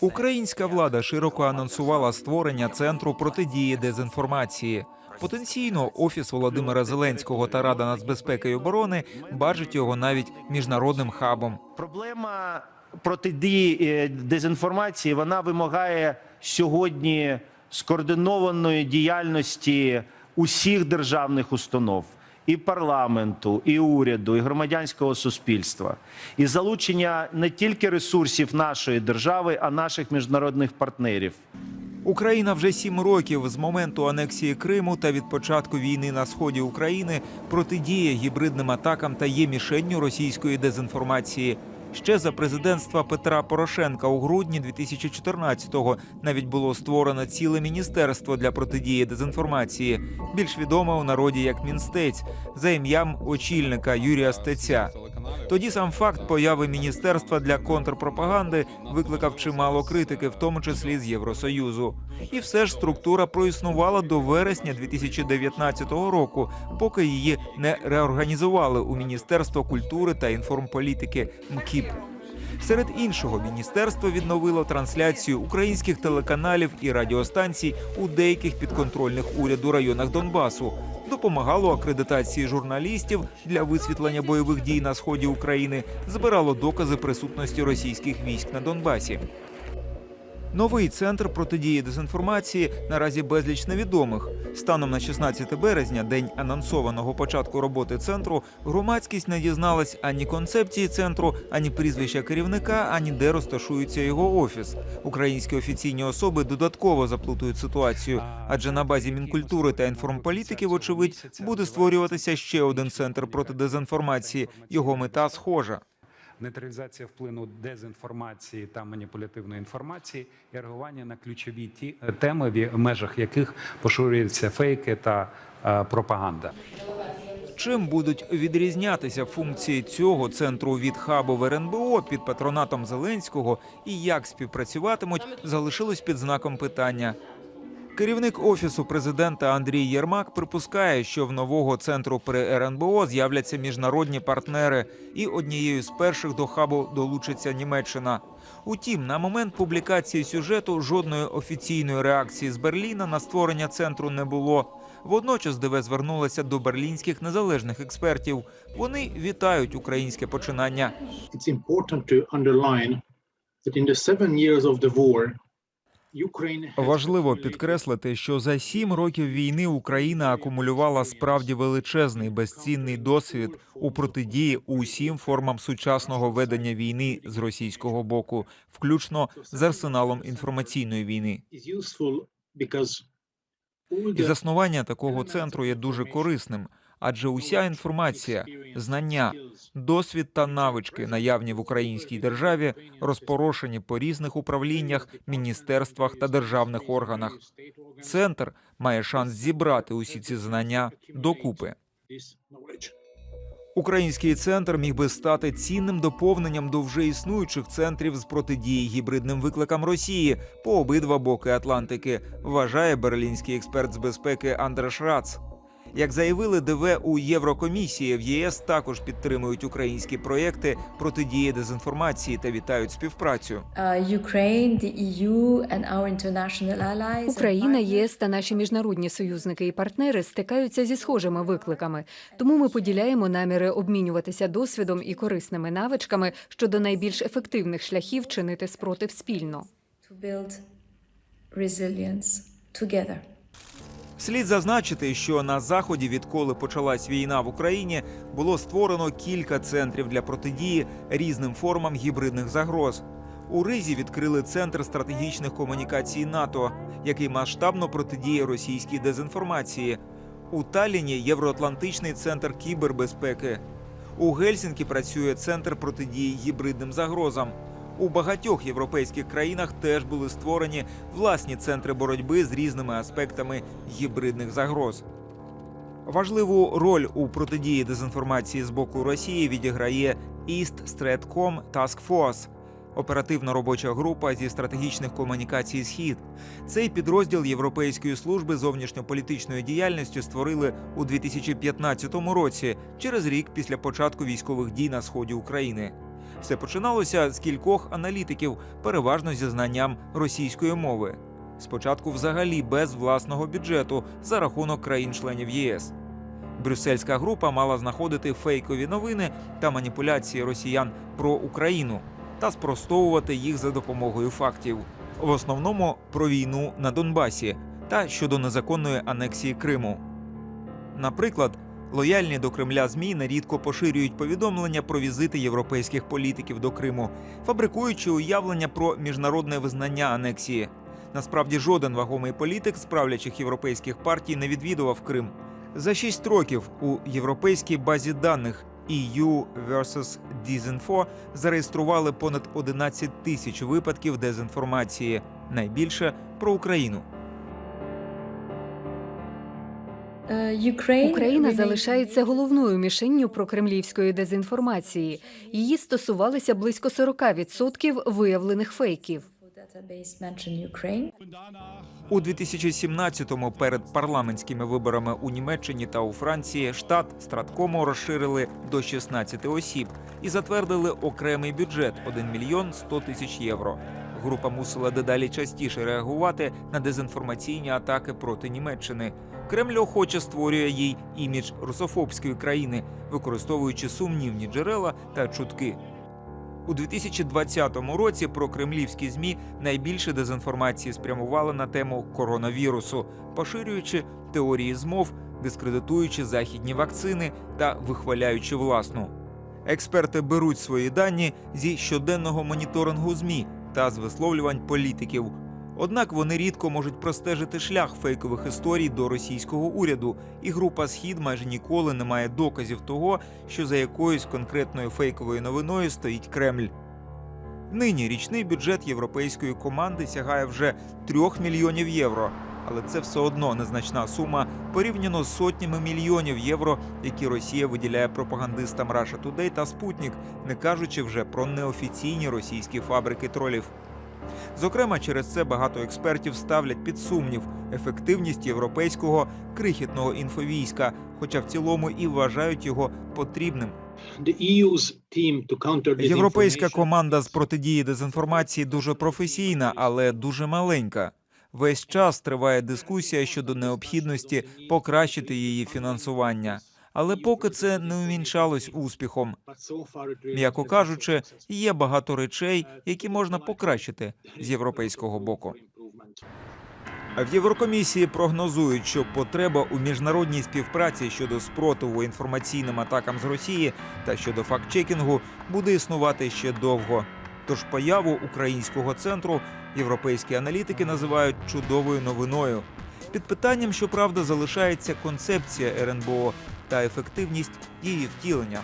Українська влада широко анонсувала створення центру протидії дезінформації. Потенційно офіс Володимира Зеленського та Рада нацбезпеки і оборони бачать його навіть міжнародним хабом. Проблема протидії е, дезінформації вона вимагає сьогодні скоординованої діяльності усіх державних установ. І парламенту, і уряду, і громадянського суспільства, і залучення не тільки ресурсів нашої держави, а наших міжнародних партнерів. Україна вже сім років з моменту анексії Криму та від початку війни на сході України протидіє гібридним атакам та є мішенню російської дезінформації. Ще за президентства Петра Порошенка у грудні 2014-го навіть було створено ціле міністерство для протидії дезінформації, більш відоме у народі як Мінстець, за ім'ям очільника Юрія Стеця. Тоді сам факт появи міністерства для контрпропаганди викликав чимало критики, в тому числі з Євросоюзу. І все ж структура проіснувала до вересня 2019 року, поки її не реорганізували у Міністерство культури та інформполітики МКІП. Серед іншого, міністерство відновило трансляцію українських телеканалів і радіостанцій у деяких підконтрольних уряду районах Донбасу, допомагало акредитації журналістів для висвітлення бойових дій на сході України, збирало докази присутності російських військ на Донбасі. Новий центр протидії дезінформації наразі безліч невідомих. Станом на 16 березня, день анонсованого початку роботи центру, громадськість не дізналась ані концепції центру, ані прізвища керівника, ані де розташується його офіс. Українські офіційні особи додатково заплутують ситуацію, адже на базі мінкультури та інформполітики, вочевидь, буде створюватися ще один центр проти дезінформації. Його мета схожа. Нейтралізація вплину дезінформації та маніпулятивної інформації і реагування на ключові ті е, теми, в межах яких поширюються фейки та е, пропаганда. Чим будуть відрізнятися функції цього центру від хабу в РНБО під патронатом Зеленського і як співпрацюватимуть, залишилось під знаком питання. Керівник офісу президента Андрій Єрмак припускає, що в нового центру при РНБО з'являться міжнародні партнери, і однією з перших до хабу долучиться Німеччина. Утім, на момент публікації сюжету жодної офіційної реакції з Берліна на створення центру не було. Водночас ДВ звернулася до берлінських незалежних експертів. Вони вітають українське починання. it's important to underline that in the Важливо підкреслити, що за сім років війни Україна акумулювала справді величезний безцінний досвід у протидії усім формам сучасного ведення війни з російського боку, включно з арсеналом інформаційної війни. І заснування такого центру є дуже корисним, адже уся інформація, знання, досвід та навички, наявні в українській державі, розпорошені по різних управліннях, міністерствах та державних органах. Центр має шанс зібрати усі ці знання докупи. Український центр міг би стати цінним доповненням до вже існуючих центрів з протидії гібридним викликам Росії по обидва боки Атлантики, вважає берлінський експерт з безпеки Андреш Рац. Як заявили ДВ у Єврокомісії, в ЄС також підтримують українські проєкти протидії дезінформації та вітають співпрацю. allies. and Україна, ЄС та наші міжнародні союзники і партнери стикаються зі схожими викликами. Тому ми поділяємо наміри обмінюватися досвідом і корисними навичками щодо найбільш ефективних шляхів чинити спротив спільно. to build resilience together. Слід зазначити, що на заході, відколи почалась війна в Україні, було створено кілька центрів для протидії різним формам гібридних загроз. У Ризі відкрили центр стратегічних комунікацій НАТО, який масштабно протидіє російській дезінформації. У Талліні Євроатлантичний центр кібербезпеки. У Гельсінкі працює центр протидії гібридним загрозам. У багатьох європейських країнах теж були створені власні центри боротьби з різними аспектами гібридних загроз. Важливу роль у протидії дезінформації з боку Росії відіграє East Stratcom Task Force – оперативна робоча група зі стратегічних комунікацій Схід. Цей підрозділ Європейської служби зовнішньополітичної діяльності створили у 2015 році, через рік після початку військових дій на сході України. Все починалося з кількох аналітиків, переважно зі знанням російської мови. Спочатку, взагалі, без власного бюджету за рахунок країн-членів ЄС. Брюссельська група мала знаходити фейкові новини та маніпуляції росіян про Україну та спростовувати їх за допомогою фактів, в основному про війну на Донбасі та щодо незаконної анексії Криму. Наприклад, лояльні до Кремля ЗМІ нерідко поширюють повідомлення про візити європейських політиків до Криму, фабрикуючи уявлення про міжнародне визнання анексії. Насправді жоден вагомий політик з правлячих європейських партій не відвідував Крим. За шість років у європейській базі даних EU vs. Disinfo зареєстрували понад 11 тисяч випадків дезінформації, найбільше про Україну. Україна залишається головною мішенню прокремлівської дезінформації. Її стосувалися близько 40% виявлених фейків. У 2017-му перед парламентськими виборами у Німеччині та у Франції штат Страткому розширили до 16 осіб і затвердили окремий бюджет 1 мільйон 100 тисяч євро. Група мусила дедалі частіше реагувати на дезінформаційні атаки проти Німеччини. Кремль охоче створює їй імідж русофобської країни, використовуючи сумнівні джерела та чутки. У 2020 році прокремлівські змі найбільше дезінформації спрямували на тему коронавірусу, поширюючи теорії змов, дискредитуючи західні вакцини та вихваляючи власну. Експерти беруть свої дані зі щоденного моніторингу змі та з висловлювань політиків. Однак вони рідко можуть простежити шлях фейкових історій до російського уряду, і група Схід майже ніколи не має доказів того, що за якоюсь конкретною фейковою новиною стоїть Кремль. Нині річний бюджет європейської команди сягає вже 3 мільйонів євро, але це все одно незначна сума порівняно з сотнями мільйонів євро, які Росія виділяє пропагандистам Russia Today та Спутник, не кажучи вже про неофіційні російські фабрики тролів. Зокрема, через це багато експертів ставлять під сумнів ефективність європейського крихітного інфовійська, хоча в цілому і вважають його потрібним. Disinformation Європейська команда з протидії дезінформації дуже професійна, але дуже маленька. Весь час триває дискусія щодо необхідності покращити її фінансування. Але поки це не увінчалось успіхом. М'яко кажучи, є багато речей, які можна покращити з європейського боку. В Єврокомісії прогнозують, що потреба у міжнародній співпраці щодо спротиву інформаційним атакам з Росії та щодо фактчекінгу буде існувати ще довго. Тож появу українського центру європейські аналітики називають чудовою новиною. Під питанням, щоправда, залишається концепція РНБО та ефективність її втілення.